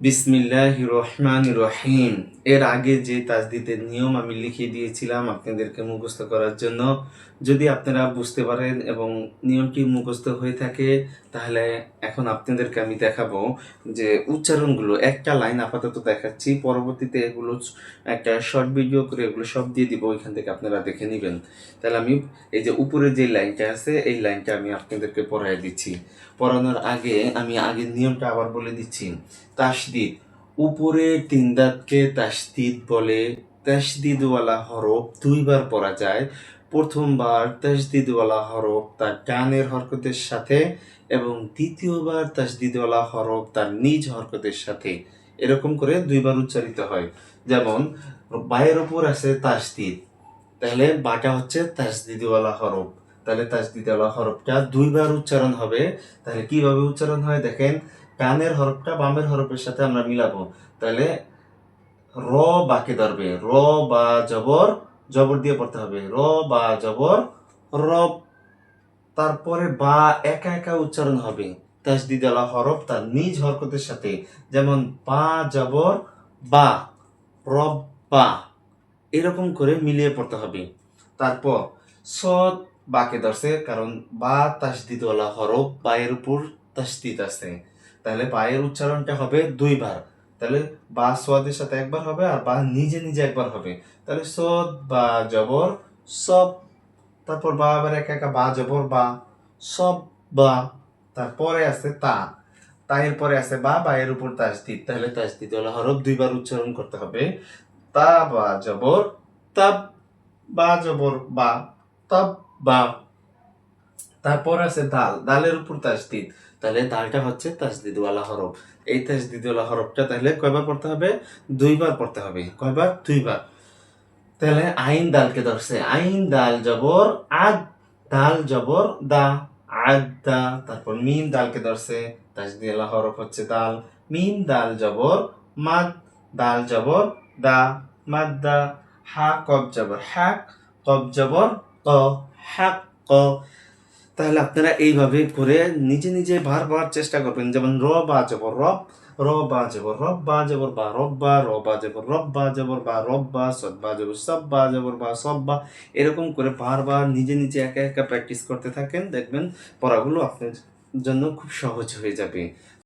বিসমিল্লাহ রহমান রহিম এর আগে যে তাজদিদের নিয়ম আমি লিখে দিয়েছিলাম আপনাদেরকে মুখস্থ করার জন্য, যদি আপনারা বুঝতে পারেন এবং নিয়মটি মুখস্থ হয়ে থাকে, তাহলে এখন আপনাদেরকে আমি দেখাবো যে উচ্চারণগুলো, একটা লাইন আপাতত দেখাচ্ছি, পরবর্তীতে এগুলো একটা শর্ট ভিডিও করে এগুলো সব দিয়ে দিব, ওইখান থেকে আপনারা দেখে নেবেন। তাহলে আমি এই যে উপরে যে লাইনটা আছে, এই লাইনটা আমি আপনাদেরকে পড়াই দিচ্ছি। পড়ানোর আগে আমি আগের নিয়মটা আবার বলে দিচ্ছি। তাসদিদ। উপরে তিন দাঁতকে তাসদিদ বলে। তাসদিদওয়ালা হরফ দুইবার পড়া যায়। প্রথমবার তাসদিদওয়ালা হরফ তার ডানের হরকতের সাথে এবং দ্বিতীয়বার তাসদিদওয়ালা হরফ তার নিজ হরকতের সাথে। এরকম করে দুইবার উচ্চারিত হয়। যেমন, বায়ের ওপর আছে তাসদিদ। তাহলে বাটা হচ্ছে তাসদিদওয়ালা হরফ। তাহলে তাসদিদওয়ালা হরফটা দুইবার উচ্চারণ হবে। তাহলে কীভাবে উচ্চারণ হয় দেখেন? ডানের হরফটা বামের হরফের সাথে আমরা মিলাবো। তাহলে র বাকে ধরবে। র, বা, জবর জবর দিয়ে পড়তে হবে। র, বা, জবর, রব। তারপরে বা একা একা উচ্চারণ হবে। তাসদিদ আলা হরফ তার নিজ হরকতের সাথে। যেমন বা, জবর, বা, রব, বা। এরকম করে মিলিয়ে পড়তে হবে। তারপর সদ বাকে ধরছে কারণ বা তাসদিদ আলা হরফ বা এর উপর তাসদিদ আছে। তাহলে বায়ের উচ্চারণটা হবে দুইবার। তাহলে বা সোয়াদের সাথে একবার হবে আর বা নিজে নিজে একবার হবে। তাহলে সদ বা, জবর, সব। তারপর বা আবার একা একা, বা, জবর, বা, সব, বা। তারপরে আছে তা। তাহের পরে আছে বা বা এর উপর তাসদিদ তাহলে তাসদিদ হলো হরফ দুইবার উচ্চারণ করতে হবে। তা, বা, জবর, তাব, বা, জবর, বা, তাব, বা। তারপর আছে দাল। দালের উপর তাসদিদ। তাহলে দালটা হচ্ছে তাসদিদওয়ালা হরফ। এই তাসদিদওয়ালা হরফটা তাহলে কয়বার পড়তে হবে? দুইবার পড়তে হবে। কয়বার? দুইবার। তাহলে আইন দালকে ধরছে। আইন, দাল, জবর, আদ। দাল, জবর, দা। আদ, দা। তারপর মিম দালকে ধরছে। তাসদিদওয়ালা হরফ হচ্ছে দাল। মিম, দাল, জবর, মাদ। দাল, জবর, দা। মাদ, দা। হা, কব, জবর। হাক কব, জবর, ক। হাক ক। তাহলে আপনারা এইভাবে করে নিজে নিজে বারবার চেষ্টা করবেন। যেমন র বা জবর রব, র বা জবর রব বা জবর বা রব বা র বা জবর রব বা জবর বা রব বা সব বা জবর সব বা জবর বা সব বা এরকম করে বারবার নিজে নিজে একা একা প্র্যাকটিস করতে থাকেন। দেখবেন পড়াগুলো আপনার জন্য খুব সহজ হয়ে যাবে।